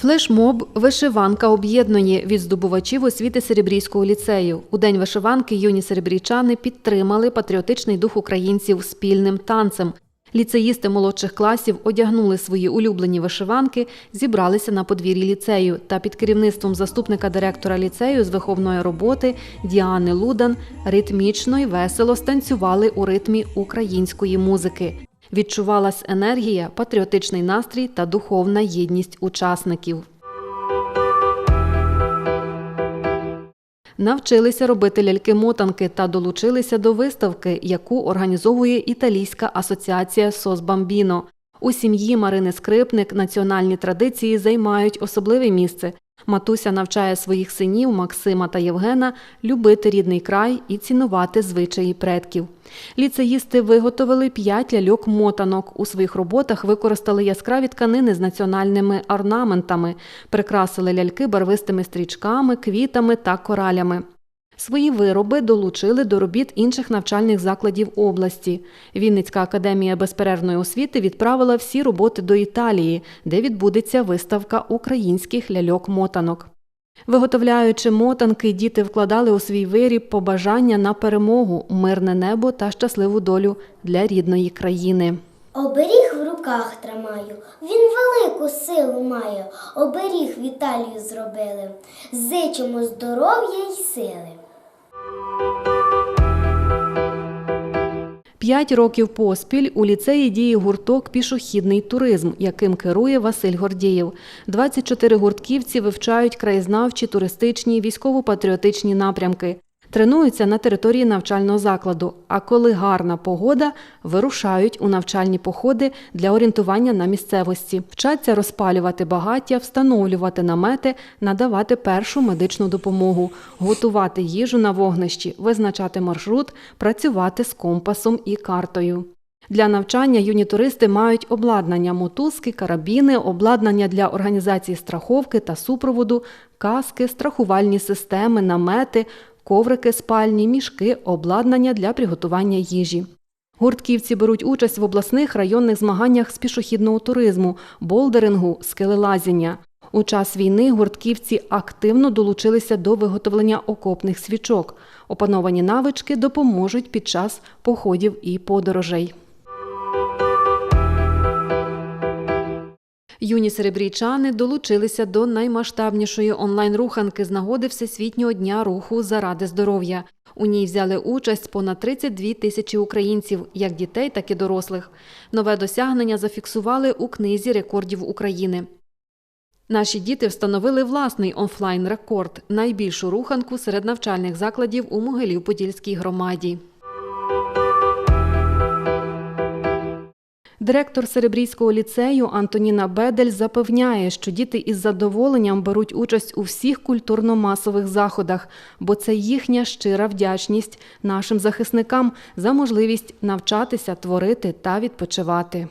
Флешмоб Вишиванка об'єднує від здобувачів освіти Серебрійського ліцею. У день вишиванки юні серебрійчани підтримали патріотичний дух українців спільним танцем. Ліцеїсти молодших класів одягнули свої улюблені вишиванки, зібралися на подвір'ї ліцею та під керівництвом заступника директора ліцею з виховної роботи Діани Лудан ритмічно й весело станцювали у ритмі української музики. Відчувалась енергія, патріотичний настрій та духовна єдність учасників. Навчилися робити ляльки-мотанки та долучилися до виставки, яку організовує Італійська асоціація «Сос Бамбіно». У сім'ї Марини Скрипник національні традиції займають особливе місце. Матуся навчає своїх синів Максима та Євгена любити рідний край і цінувати звичаї предків. Ліцеїсти виготовили п'ять ляльок-мотанок. У своїх роботах використали яскраві тканини з національними орнаментами, прикрасили ляльки барвистими стрічками, квітами та коралями. Свої вироби долучили до робіт інших навчальних закладів області. Вінницька академія безперервної освіти відправила всі роботи до Італії, де відбудеться виставка українських ляльок-мотанок. Виготовляючи мотанки, діти вкладали у свій виріб побажання на перемогу, мирне небо та щасливу долю для рідної країни. Оберіг в руках тримаю, він велику силу має. Оберіг Віталію зробили. Зичимо здоров'я й сили. П'ять років поспіль у ліцеї діє гурток Пішохідний туризм, яким керує Василь Гордієв. 24 гуртківці вивчають краєзнавчі, туристичні, військово-патріотичні напрямки. Тренуються на території навчального закладу. А коли гарна погода, вирушають у навчальні походи для орієнтування на місцевості. Вчаться розпалювати багаття, встановлювати намети, надавати першу медичну допомогу, готувати їжу на вогнищі, визначати маршрут, працювати з компасом і картою. Для навчання юні туристи мають обладнання мотузки, карабіни, обладнання для організації страховки та супроводу, каски, страхувальні системи, намети, коврики спальні, мішки, обладнання для приготування їжі. Гуртківці беруть участь в обласних районних змаганнях з пішохідного туризму, болдерингу, скелелазіння. У час війни гуртківці активно долучилися до виготовлення окопних свічок. Опановані навички допоможуть під час походів і подорожей. Юні серебрійчани долучилися до наймасштабнішої онлайн-руханки з нагоди Всесвітнього дня руху заради здоров'я. У ній взяли участь понад 32 тисячі українців, як дітей, так і дорослих. Нове досягнення зафіксували у книзі рекордів України. Наші діти встановили власний офлайн-рекорд найбільшу руханку серед навчальних закладів у Могилів-Подільській громаді. Директор Серебрійського ліцею Антоніна Бедель запевняє, що діти із задоволенням беруть участь у всіх культурно-масових заходах, бо це їхня щира вдячність нашим захисникам за можливість навчатися, творити та відпочивати.